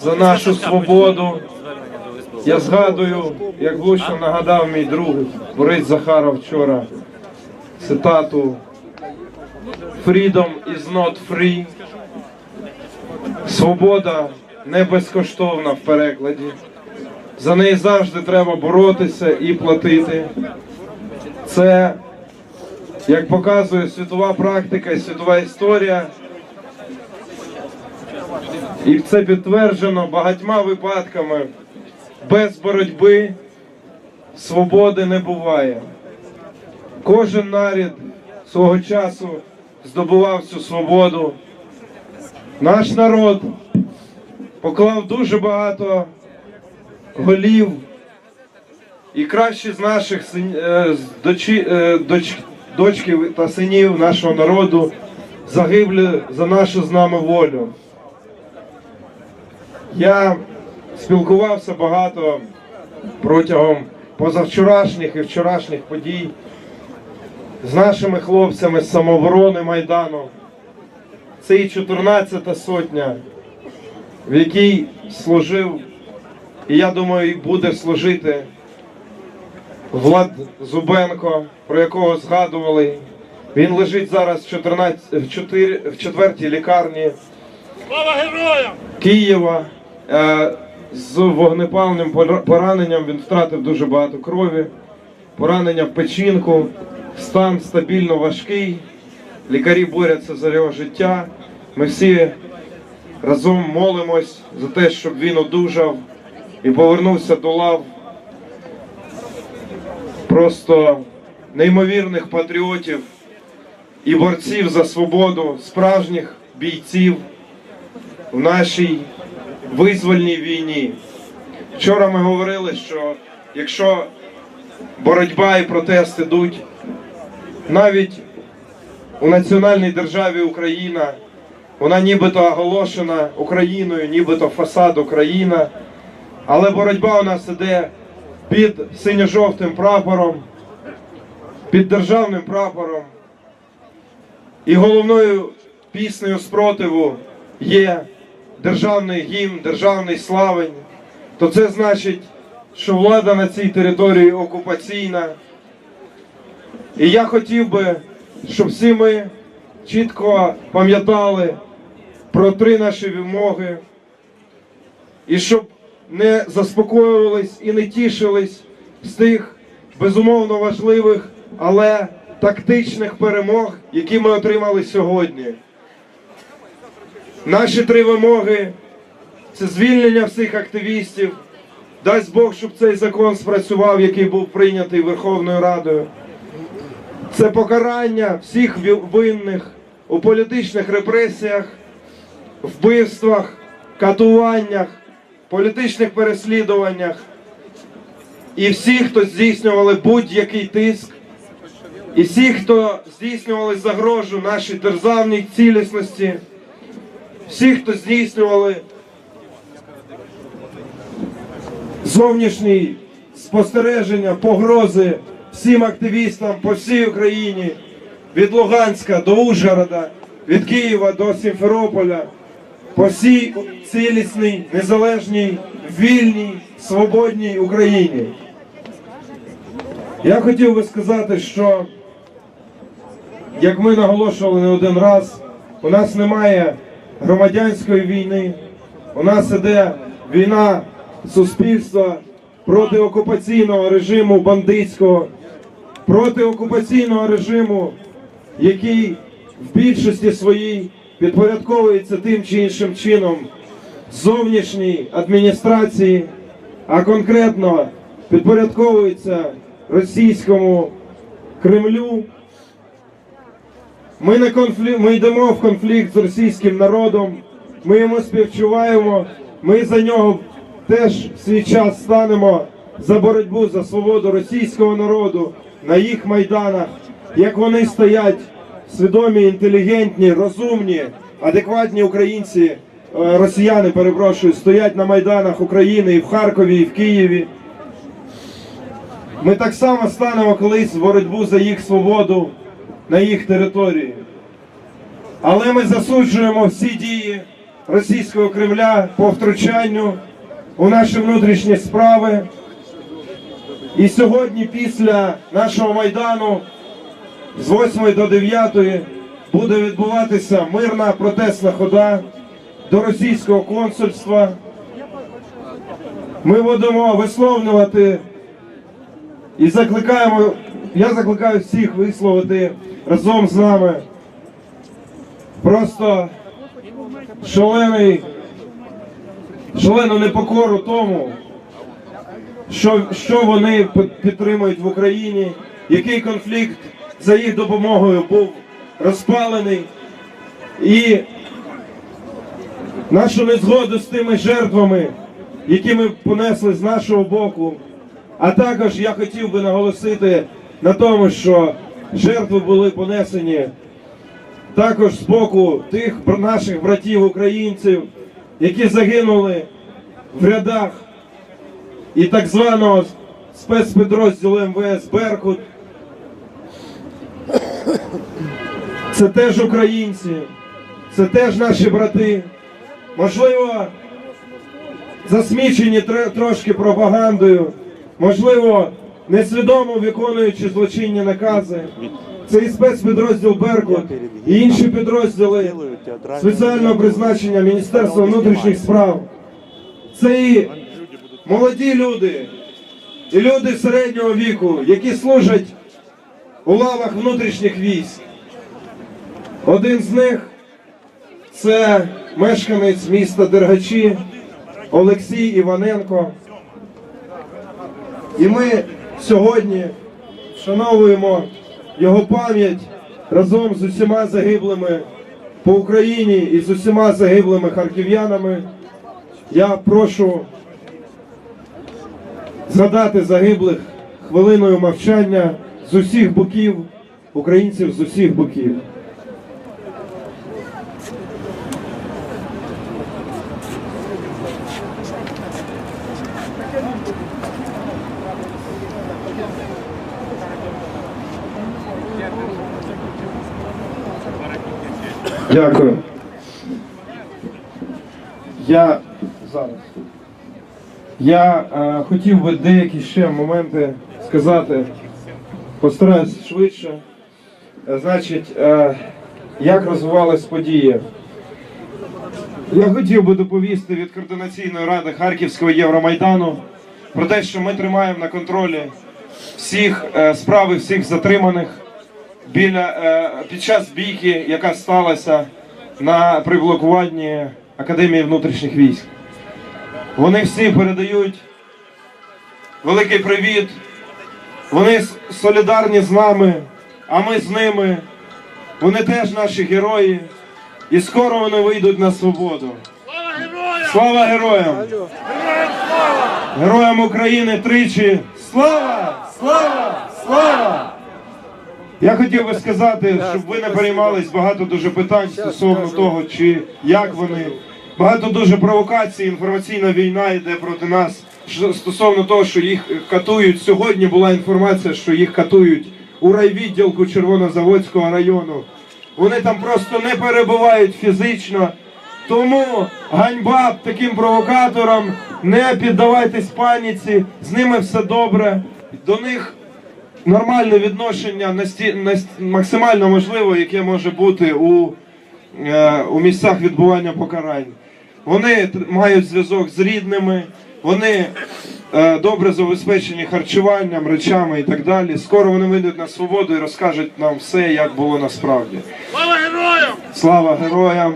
за нашу свободу. Я згадую, як влучно нагадав мій друг Борис Захаров вчора цитату Freedom is not free. Свобода не безкоштовна в перекладі. За неї завжди треба боротися і платити. Це, як показує світова практика і світова історія, і це підтверджено багатьма випадками. Без боротьби свободи не буває. Кожен нарід свого часу здобував цю свободу. Наш народ поклав дуже багато голів, і кращі з наших е, дочі, е, доч, дочків та синів нашого народу загиблі за нашу з нами волю. Я спілкувався багато протягом позавчорашніх і вчорашніх подій з нашими хлопцями з самооборони Майдану. Це і 14-та сотня, в якій служив, і я думаю, і буде служити Влад Зубенко, про якого згадували. Він лежить зараз в 14, в 4, в 4 лікарні. Слава героям! Києва з вогнепальним пора- пораненням. Він втратив дуже багато крові. Поранення в печінку, стан стабільно важкий. Лікарі борються за його життя. Ми всі разом молимось за те, щоб він одужав і повернувся до лав просто неймовірних патріотів і борців за свободу, справжніх бійців в нашій визвольній війні. Вчора ми говорили, що якщо боротьба і протест ідуть навіть у національній державі Україна, вона нібито оголошена Україною, нібито фасад Україна, але боротьба у нас іде під синьо-жовтим прапором, під державним прапором. І головною піснею спротиву є державний гімн, державний славень, то це значить, що влада на цій території окупаційна. І я хотів би, щоб всі ми чітко пам'ятали про три наші вимоги, і щоб не заспокоювались і не тішились з тих безумовно важливих, але тактичних перемог, які ми отримали сьогодні. Наші три вимоги це звільнення всіх активістів. Дасть Бог, щоб цей закон спрацював, який був прийнятий Верховною Радою. Це покарання всіх винних у політичних репресіях, вбивствах, катуваннях, політичних переслідуваннях. І всі, хто здійснювали будь-який тиск, і всі, хто здійснювали загрожу нашій державній цілісності всі, хто здійснювали зовнішні спостереження, погрози всім активістам по всій Україні, від Луганська до Ужгорода, від Києва до Сімферополя, по всій цілісній, незалежній, вільній, свободній Україні. Я хотів би сказати, що як ми наголошували не один раз, у нас немає громадянської війни, у нас іде війна суспільства проти окупаційного режиму бандитського, проти окупаційного режиму, який в більшості своїй підпорядковується тим чи іншим чином зовнішній адміністрації, а конкретно підпорядковується російському Кремлю. Ми не конфлі... ми йдемо в конфлікт з російським народом. Ми йому співчуваємо. Ми за нього теж в свій час станемо за боротьбу за свободу російського народу на їх майданах. Як вони стоять, свідомі, інтелігентні, розумні, адекватні українці, е, росіяни, перепрошую, стоять на майданах України і в Харкові, і в Києві. Ми так само станемо колись в боротьбу за їх свободу на їх території. Але ми засуджуємо всі дії російського Кремля по втручанню у наші внутрішні справи. І сьогодні, після нашого майдану, з 8 до 9 буде відбуватися мирна протестна хода до російського консульства. Ми будемо висловлювати і закликаємо, я закликаю всіх висловити разом з нами просто шалений, шалену непокору тому, що, що вони підтримують в Україні, який конфлікт за їх допомогою був розпалений, і нашу незгоду з тими жертвами, які ми понесли з нашого боку. А також я хотів би наголосити на тому, що жертви були понесені також з боку тих наших братів українців, які загинули в рядах і так званого спецпідрозділу МВС Беркут. Це теж українці, це теж наші брати. Можливо, засмічені трошки пропагандою, можливо, несвідомо виконуючи злочинні накази. Це і спецпідрозділ Беркут, і інші підрозділи спеціального призначення Міністерства внутрішніх справ. Це і молоді люди, і люди середнього віку, які служать у лавах внутрішніх військ. Один з них це мешканець міста Дергачі Олексій Іваненко. І ми сьогодні вшановуємо його пам'ять разом з усіма загиблими по Україні і з усіма загиблими харків'янами. Я прошу згадати загиблих хвилиною мовчання з усіх боків, українців з усіх боків. Дякую. Я зараз. Я е, хотів би деякі ще моменти сказати. Постараюсь швидше. Е, Значить, е, як розвивались події? Я хотів би доповісти від координаційної ради Харківського Євромайдану про те, що ми тримаємо на контролі всіх е, справи всіх затриманих біля е, під час бійки, яка сталася на при блокуванні Академії внутрішніх військ. Вони всі передають великий привіт. Вони солідарні з нами, а ми з ними. Вони теж наші герої. І скоро вони вийдуть на свободу. Слава! Героям! Героям України тричі! Слава! Слава! Слава! Я хотів би сказати, щоб ви не переймались багато дуже питань стосовно того, чи як вони. Багато дуже провокацій, інформаційна війна йде проти нас стосовно того, що їх катують. Сьогодні була інформація, що їх катують у райвідділку Червонозаводського району. Вони там просто не перебувають фізично. Тому ганьба таким провокаторам, не піддавайтесь паніці, з ними все добре. До них нормальне відношення насті... нас- максимально можливо, яке може бути у, е, у місцях відбування покарань. Вони мають зв'язок з рідними, вони е, добре забезпечені харчуванням, речами і так далі. Скоро вони вийдуть на свободу і розкажуть нам все, як було насправді. Слава героям! Слава героям!